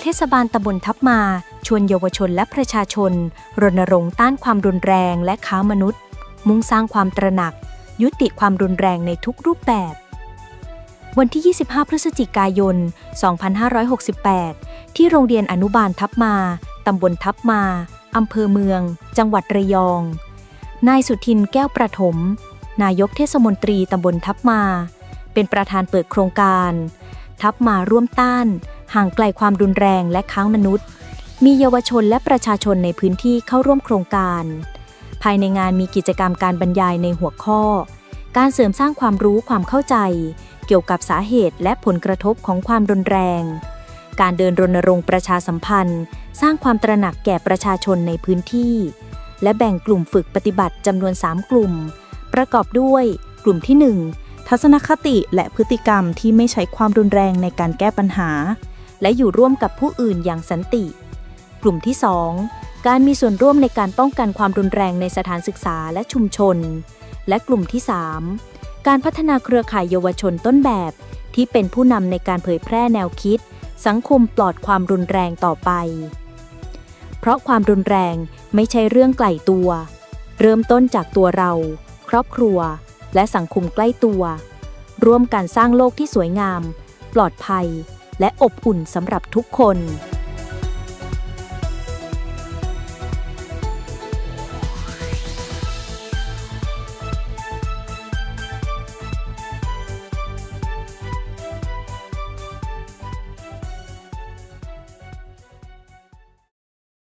เทศบาลตำบลทับมา ชวนเยาวชนและประชาชน รณรงค์ต้านความรุนแรงและค้ามนุษย์ มุ่งสร้างความตระหนัก ยุติความรุนแรงในทุกรูปแบบ วันที่ 25 พฤศจิกายน 2568 ที่โรงเรียนอนุบาลทับมา ตำบลทับมาอำเภอเมือง จังหวัดระยอง นายสุทินแก้วประถม นายกเทศมนตรีตำบลทับมา เป็นประธานเปิดโครงการ ทับมาร่วมต้าน ห่างไกลความรุนแรงและค้างมนุษย์ มีเยาวชนและประชาชนในพื้นที่เข้าร่วมโครงการ ภายในงานมีกิจกรรมการบรรยายในหัวข้อ การเสริมสร้างความรู้ความเข้าใจ เกี่ยวกับสาเหตุและผลกระทบของความรุนแรง การเดินรณรงค์ประชาสัมพันธ์ สร้างความตระหนักแก่ประชาชนในพื้นที่ และแบ่งกลุ่มฝึกปฏิบัติจำนวน 3 กลุ่ม ประกอบด้วย กลุ่มที่ 1 ทัศนคติและพฤติกรรมที่ไม่ใช้ความรุนแรงในการแก้ปัญหา และอยู่ร่วมกับผู้อื่นอย่างสันติ กลุ่มที่ 2 การมีส่วนร่วมในการป้องกันความรุนแรงในสถานศึกษาและชุมชน และกลุ่มที่ 3 การพัฒนาเครือข่ายเยาวชนต้นแบบ ที่เป็นผู้นำในการเผยแพร่แนวคิด สังคมปลอดความรุนแรงต่อไป เพราะความรุนแรงไม่ใช่เรื่องไกลตัว เริ่มต้นจากตัวเรา ครอบครัว และสังคมใกล้ตัว ร่วมกันสร้างโลกที่สวยงาม ปลอดภัย และอบอุ่นสำหรับทุกคน